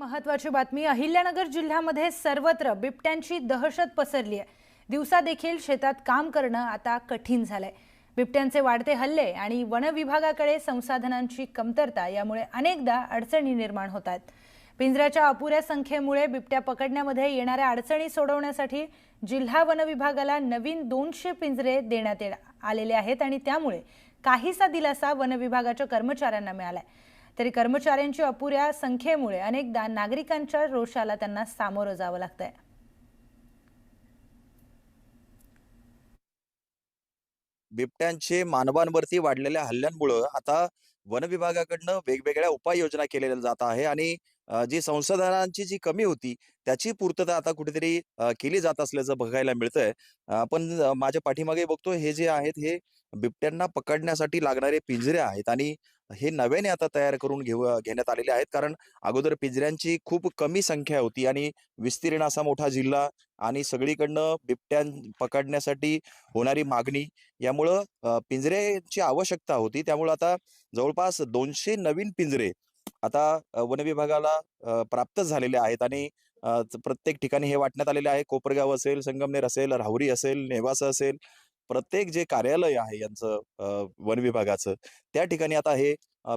महत्वाची बातमी अहिल्यानगर जिल्ह्यामध्ये सर्वत्र बिबट्यांची दहशत पसरली आहे. दिवसा देखील शेतात काम करणं आता कठीण झालंय. बिबट्यांचे वाढते हल्ले आणि वन विभागाकडे संसाधनांची कमतरता यामुळे अनेकदा अडचणी निर्माण होत आहेत. पिंजऱ्याच्या अपुऱ्या संख्येमुळे बिबट्या पकडण्यामध्ये येणाऱ्या अडचणी सोडवण्यासाठी जिल्हा वन विभागाला नवीन दोनशे पिंजरे देण्यात आलेले आहेत आणि त्यामुळे काहीसा दिलासा वन विभागाच्या कर्मचाऱ्यांना मिळालाय. तरी कर्मचाऱ्यांच्या अपुऱ्या संख्येमुळे अनेकदा नागरिकांच्या रोषाला त्यांना सामोरं जावं लागतंय. बिबट्यांचे मानवांवरती वाढलेल्या हल्ल्यांमुळं आता वन विभागाकडनं वेगवेगळ्या उपाययोजना केलेल्या जात आहे आणि जी संसाधनांची जी कमी होती त्याची पूर्तता आता कुठेतरी केली जात असल्याचं बघायला मिळतंय. आपण पण माझ्या पाठीमागे बघतो हे जे आहेत हे बिबट्यांना पकडण्यासाठी लागणारे पिंजरे आहेत आणि हे नव्याने आता तयार करून घेऊ घेण्यात आलेले आहेत. कारण अगोदर पिंजऱ्यांची खूप कमी संख्या होती आणि विस्तीर्ण असा मोठा जिल्हा आणि सगळीकडनं बिबट्यां पकडण्यासाठी होणारी मागणी यामुळं पिंजऱ्याची आवश्यकता होती. त्यामुळं आता जवळपास दोनशे नवीन पिंजरे आता वन विभागाला प्राप्त झालेले आहेत आणि प्रत्येक ठिकाणी हे वाटण्यात आलेले आहे. कोपरगाव असेल संगमनेर असेल राहुरी असेल नेवासा असेल प्रत्येक जे कार्यालय आहे यांचं वन विभागाचं त्या ठिकाणी आता हे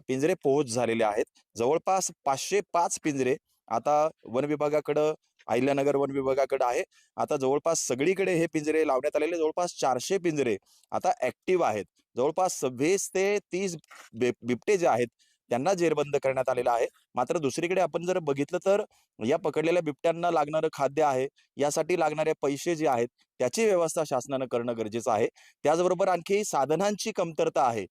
पिंजरे पोहोच झालेले आहेत. जवळपास पाचशे पाच पिंजरे आता वन विभागाकडं अहिल्यानगर वन विभागाकडे आहे. आता जवळपास सगळीकडे हे पिंजरे लावण्यात आलेले जवळपास चारशे पिंजरे आता ऍक्टिव्ह आहेत. जवळपास सव्वीस ते तीस बिबटे जे आहेत त्यांना जेरबंद करण्यात आलेलं आहे. मात्र दुसरीकडे आपण जर बघितलं तर या पकडलेल्या बिबट्यांना लागणारं खाद्य आहे. यासाठी लागणारे पैसे जे आहेत त्याची व्यवस्था शासनानं करणं गरजेचं आहे. त्याचबरोबर आणखी साधनांची कमतरता आहे.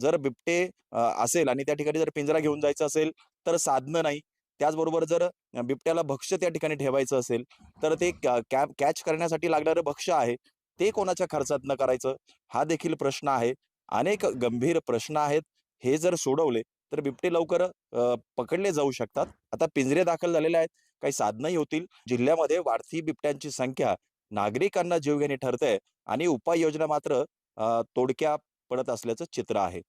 जर बिबटे असेल आणि त्या ठिकाणी जर पिंजरा घेऊन जायचं असेल तर साधनं नाही. त्याचबरोबर जर बिबट्याला भक्ष्य त्या ठिकाणी ठेवायचं असेल तर ते कॅच करण्यासाठी लागणारं भक्ष्य आहे ते कोणाच्या खर्चात न करायचं? हा देखील प्रश्न आहे. अनेक गंभीर प्रश्न आहेत. हे जर सोडवले तर बिबटे लवकर पकडले जाऊ शकतात. आता पिंजरे दाखल झालेले आहेत. काही साधनही होतील. जिल्ह्यामध्ये वाढती बिबट्यांची संख्या नागरिकांना जीवघेणी ठरते आणि उपाययोजना मात्र तोडक्या पडत असल्याचं चित्र आहे.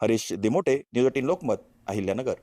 Harish Dimote news eighteen Lokmat Ahilyanagar.